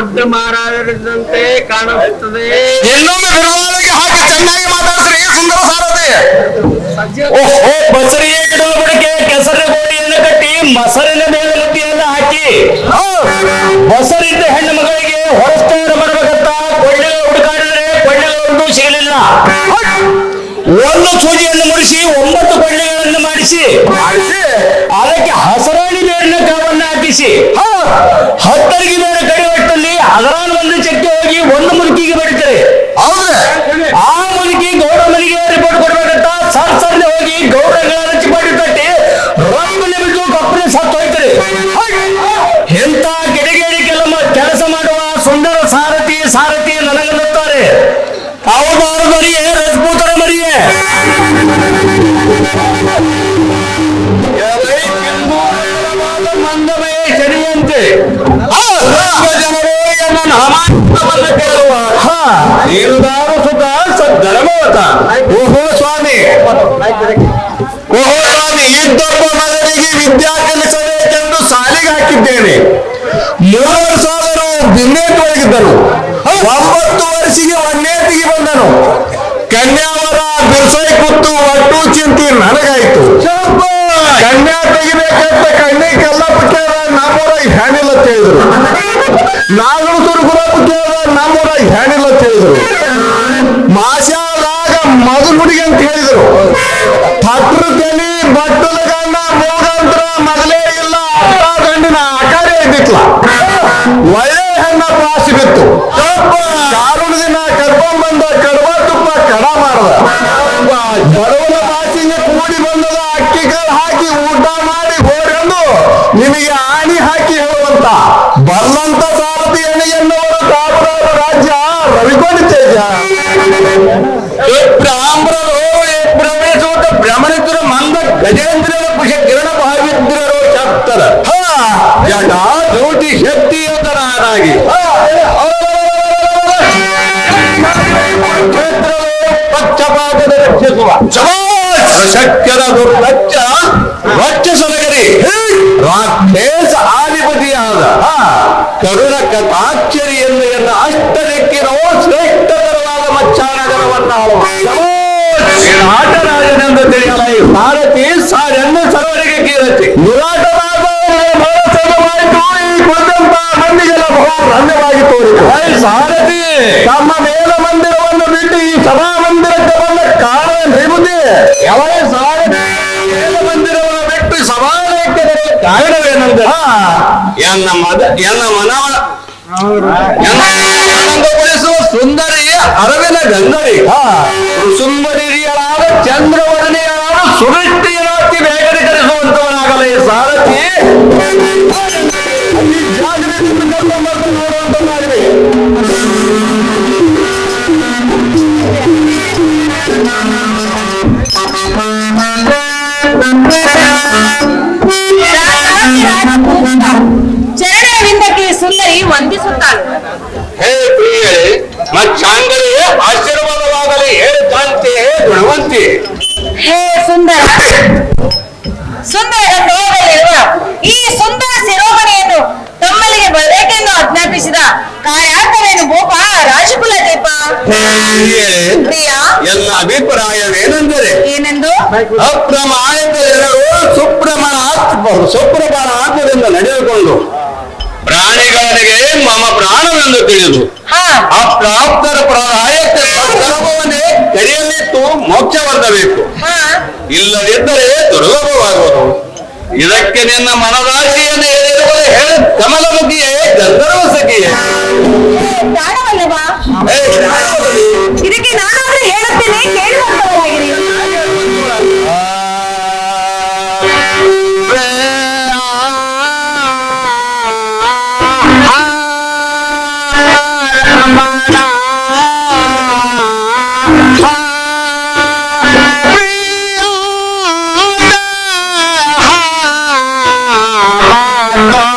ದೊಡ್ಡ ಮಹಾರಾಜರಿದ್ದಂತೆ ಕಾಣಿಸುತ್ತದೆ ಇನ್ನೊಮ್ಮೆ ಬಿಡುವಾರಿಗೆ ಹಾಕಿ ಚೆನ್ನಾಗಿ ಮಾತಾಡ್ತಾರೆ ಸುಂದರ ಸಾರದೆ ಓಹೋ ಬಸರಿಗೆ ಗಿಡ ಬಡಿಕೆ ಕೆಸರಿನ ಗೋಡೆಯನ್ನು ಕಟ್ಟಿ ಮಸರಿನ ಮೇಲೆ ಲುತ್ತಿಯನ್ನು ಹಾಕಿ. ಬಸರಿದ್ದ ಹೆಣ್ಣು ಮಗಳಿಗೆ ಹೊರಸ್ತಾರ ಬರಬೇಕಂತ ಕೊಳ್ಳೆ ಹುಡುಕಾಡಿದ್ರೆ ಒಂದು ಸಿಗಲಿಲ್ಲ. ಒಂದು ಸೂಜಿಯನ್ನು ಮುಡಿಸಿ ಒಂಬತ್ತು ಕೊಳ್ಳೆಗಳನ್ನು ಮಾಡಿಸಿ. ಅದಕ್ಕೆ ಹಸರಾಣಿ ಬೇರಿನ ಕಾವನ್ನು ಹಾಕಿಸಿ. ಹತ್ತರಿಗೆ ಬೇರೆ ಕಡೆ ನೀರುದಾರು ಸುತ ಸದ್ಧರ್ಮವತ. ಓಹೋ ಸ್ವಾಮಿ. ಓಹೋ ಸ್ವಾಮಿ ಇದ್ದೊಬ್ಬ ಮಗನಿಗೆ ವಿದ್ಯಾ ಕಲಿಸಬೇಕೆಂದು ಸಾಲಿಗೆ ಹಾಕಿದ್ದೇನೆ. ಮೂರು ಸಾವಿರ ಅವರು ಬಿನ್ನೇಟೊಳಗಿದ್ದರು ಒಂಬತ್ತು ವರ್ಷಿಗೆ ಒನ್ನೇತಿಗೆ ಬಂದನು. ಕನ್ಯಾವರ ಬಿರ್ಸೈ ಕುತ್ತು ಒಟ್ಟು ಚಿಂತಿ ನನಗಾಯ್ತು. ಕನ್ಯಾ ತೆಗಿಬೇಕಂತ ಕಣ್ಣಿಗೆಲ್ಲ ಕೇಳ ನಮ್ಮೂರ ಹ್ಯಾಣಿಲ್ಲ ಅಂತ ಹೇಳಿದ್ರು. ನಾಗರಸೂರು ಹುಡುಗಿ ಅಂತ ಹೇಳಿದರು. ತಲಿ ಬಟ್ಟದ ಗಂಡ ಮೂಗಂತ್ರ ಮೊದಲೇ ಇಲ್ಲ ಗಂಡಿನ ಆಕಾರ ಇದ್ದಿತ್ಲ ಒಳ್ಳೆ ಪಾಸಿ ಬಿತ್ತು. ಕಾರುಣ ದಿನ ಕರ್ಕೊಂಡ್ ಬಂದ ಕಡವ ತುಪ್ಪ ಕಡ ಮಾಡದ. ಬಡವನ ಪಾಸಿಗೆ ಕೂಡಿ ಬಂದದ ಅಕ್ಕಿಗಳು ಹಾಕಿ ಊಟ ಮಾಡಿ ಹೋರೆಂದು ನಿಮಗೆ ಆಣಿ ಹಾಕಿ ಹೇಳುವಂತ. ಬರ್ಲಂತ ಸಾರಥಿ ಎಣ್ಣೆಯನ್ನವರು ಎನ್ನುವ ರಾಜ್ಯ ರವಿಕೋಣಿ ಯುತನಾಗಿ ಪಕ್ಷಪಾತದ ರಕ್ಷಿಸುವ ಶಕ್ಯರ ದುರ್ಲಕ್ಷ ರಕ್ಷಿಸಲಗರಿ ರಾಕ್ಷೇಶ ಆಧಿಪತಿಯಾದ ಕರುಣ ಕಥಾಕ್ಷರಿಯನ್ನು ಎನ್ನ ನಾವು ಶ್ರೇಷ್ಠತರವಾದ ಮಚ್ಚಾನಗರವನ್ನು ಆಳುವ ನಾಟರಾಜನೆಂದು ತಿಳಿಯಲಾಯಿ ಭಾರತಿ ಸಾರೆನ್ನು ಸರ್ವರಿಗೆ ಕೀರತಿ ನಿರಾಟವಾದವಾಯಿತು ಸಾರಥಿ. ತಮ್ಮ ಮೇಲ ಮಂದಿರವನ್ನು ಬಿಟ್ಟು ಈ ಸಭಾ ಮಂದಿರಕ್ಕೆ ಬಂದ ಕಾರಣ ನಿಬುದ್ಧಿ ಯಾವ ಸಾರಥಿ ಮೇಲ ಮಂದಿರವನ್ನು ಬಿಟ್ಟು ಸಭಾಲಯಕ್ಕೆ ಕಾರಣವೇನೆಂದರೆ ಎನ್ನ ಮದ ಎನ್ನ ಮನವ ಆನಂದಗೊಳಿಸುವ ಸುಂದರಿಯ ಅರವಿನ ಗಂಗರಿ. ಸುಂದರಿಯರಾದ ಚಂದ್ರವರ್ಣಿಯರಾದ ಸುದೃಷ್ಟಿಯರಾಗಿ ಬೇಗರಿಕರಿಸುವಂತವನಾಗಲ್ಲ ಈ ಸಾರಥಿ ಅಲ್ಲಿ ಮಚ್ಚಾಂಗಲಿ ಆಶೀರ್ವಾದವಾಗಲಿ ಹೇಳುತ್ತಂತೆ ಗುಣವಂತಿ ಹೇ ಸುಂದರ ಸುಂದರ ಗಂಧರ್ವದಲ್ಲಿರುವ ಈ ಸುಂದರ ಶಿರೋಮಣಿಯನ್ನು ತಮ್ಮಲ್ಲಿಗೆ ಬರಬೇಕೆಂದು ಆಜ್ಞಾಪಿಸಿದ ಕಾರಣಾಂತರೇನು ಭೂಪ ರಾಜಕುಲ ದೀಪ ಪ್ರಿಯ ಎಲ್ಲ ಅಭಿಪ್ರಾಯವೇನೆಂದರೆ? ಏನೆಂದು? ಅಪ್ರಮಾಣಿತ ಜನರು ಸುಪ್ರಮಾಣ ಸುಪ್ರಮಾಣ ಆತ್ಮದಿಂದ ನಡೆದುಕೊಂಡು ಪ್ರಾಣಿಗಳಿಗೆ ಮಮ ಪ್ರಾಣವೆಂದು ತಿಳಿದು ಆ ಪ್ರಾಪ್ತರ ಪ್ರಾಯಕ್ಕೆ ಸತ್ಕರ್ಮವನ್ನೇ ಕರೆಯಲಿಟ್ಟು ಮೋಕ್ಷವರ್ಧಬೇಕು ಹಾ. ಇಲ್ಲದಿದ್ದರೆ ದುರ್ಲಭವಾಗುವುದು. ಇದಕ್ಕೆ ನಿನ್ನ ಮನದಾಶಿಯನ್ನು ಹೇಳಿರುವುದು ಹೇಳ. ಕಮಲಮುಖಿಯೇ ಗಂಧರ್ವ ಸಖಿಯೇ ಇದಕ್ಕೆ ನಾನಾದ್ರೂ ಆ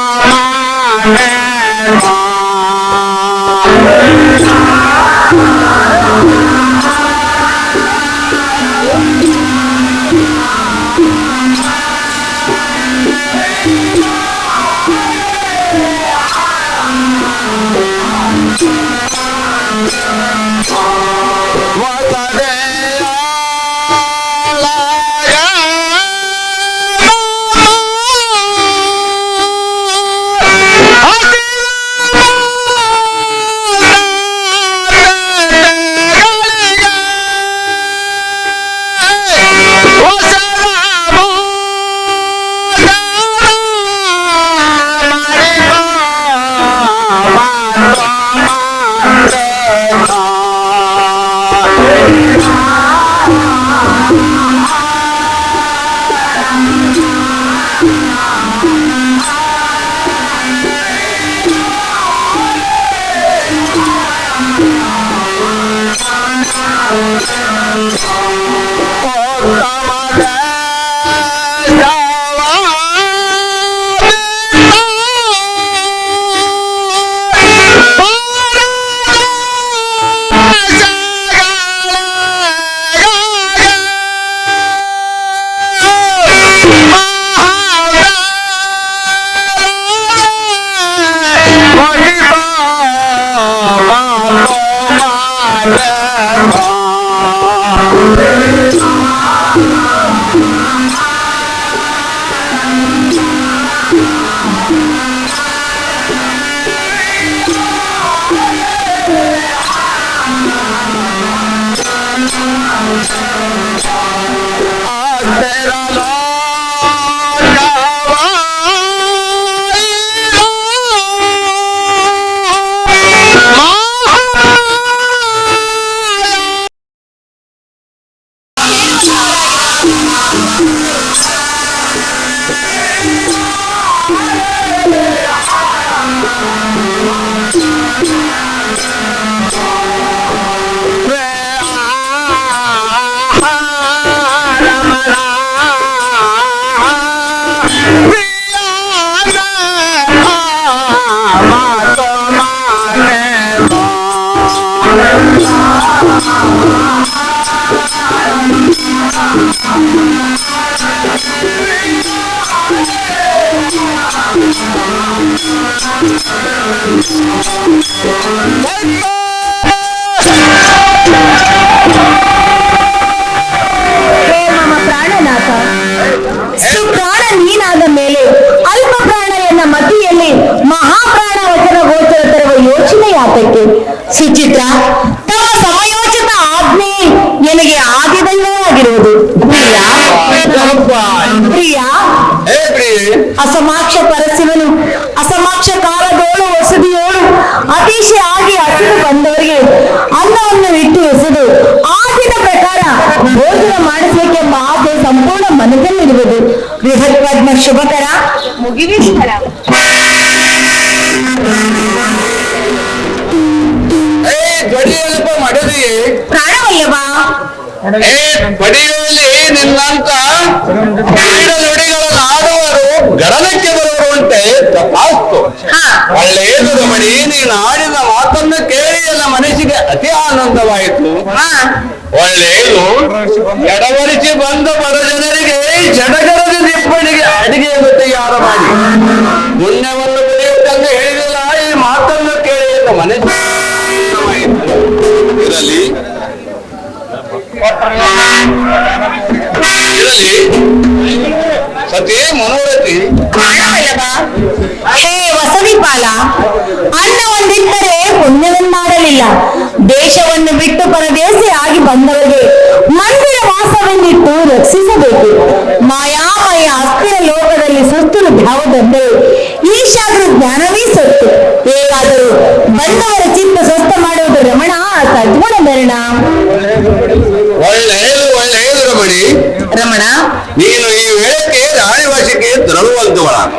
Lord. Yeah. ಸುಪ್ರಾಣಲೀನಾದ ಮೇಲೆ ಅಲ್ಪ ಪ್ರಾಣ ಎನ್ನ ಮತಿಯಲ್ಲಿ ಮಹಾಪ್ರಾಣ ವಚನ ಗೋಚರ ತರುವ ಯೋಚನೆ ಯಾತಕ್ಕೆ ಸುಚಿತ್ರ ಅಸಮಾಕ್ಷ ಪರಸಿವನು ಅಸಮಾಕ್ಷ ಕಾಲದೋಳು ಹೊಸದಿಯೋಳು ಅತಿಶಯ ಆಗಿ ಹಸಿರು ಬಂದವರಿಗೆ ಅನ್ನವನ್ನು ಇಟ್ಟು ಎಸೆದು ಆಗಿನ ಪ್ರಕಾರ ಭೋಜನ ಮಾಡಿಸಬೇಕೆಂಬ ಆಸೆ ಸಂಪೂರ್ಣ ಮನದಲ್ಲಿರುವುದು ಬೃಹತ್ ಪದ್ಮ ಶುಭಕರ. ಮುಗಿವಿಸ್ತರ ಏ ಧ್ವನಿಯಲ್ಪ ಮಡದಿಯೇ ಪ್ರಾಣವಲ್ಲವಾ ಏ ಬಡಿಯಲ್ಲಿ ನಿನ್ನಂತ ಕ್ರೀಡ ನುಡಿಗಳನ್ನು ಆಡುವರು ಬರುವಂತೆ ಆಸ್ತು ಒಳ್ಳೆಯದು ರಮಣಿ ನೀನು ಆಡಿದ ಮಾತನ್ನು ಕೇಳಿ ನನ್ನ ಮನಸ್ಸಿಗೆ ಅತಿ ಆನಂದವಾಯಿತು. ಹಾ. ಒಳ್ಳೆಯದು ಎಡವರಿಸಿ ಬಂದ ಬಡ ಜನರಿಗೆ ಜಡಗರದ ದಿಪ್ಪಣಿಗೆ ಅಡಿಗೆ ಯಾರ ಮಾಡಿ. ಪುಣ್ಯವನ್ನು ಬೆಳೆಯುತ್ತಂದು ಹೇಳಿದಿಲ್ಲ ಈ ಮಾತನ್ನು ಕೇಳಿ ನನ್ನ ಮನಸ್ಸಿಗೆ ಇರಲಿ. ಸತಿ ಮನೋರತಿ ಪ್ರಾಣವಲ್ಲವಾ ಹೇ ವಸದಿಪಾಲ ಅನ್ನ ಒಂದಿದ್ದರೆ ಪುಣ್ಯವೆನ್ನಾಡಲಿಲ್ಲ ದೇಶವನ್ನು ಬಿಟ್ಟು ಪರದೇಸಿ ಆಗಿ ಬಂದವರಿಗೆ ಮಂದಿರ ವಾಸವೆಂದಿಟ್ಟು ರಕ್ಷಿಸಬೇಕು. ಮಾಯಾಮಯ ಅಸ್ಥಿರ ಲೋಕದಲ್ಲಿ ಸುತ್ತಲು ಧಾವದಂದರೆ ಈಶಾದ್ರೂ ಜ್ಞಾನವೇ ಸತ್ತು. ಹೇಗಾದರೂ ಬಂದವರ ಚಿತ್ತ ಸ್ವಸ್ಥ ಮಾಡುವುದು ರಮಣ ಸದ್ಗುಣ ಮರಣ ಒಳ್ಳೆಯದು ಒಳ್ಳೆಯದು ರಮಣಿ. ರಮಣ ನೀನು ಈ Colorado.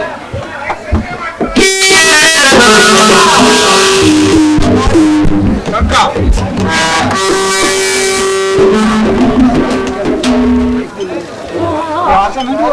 Cacau.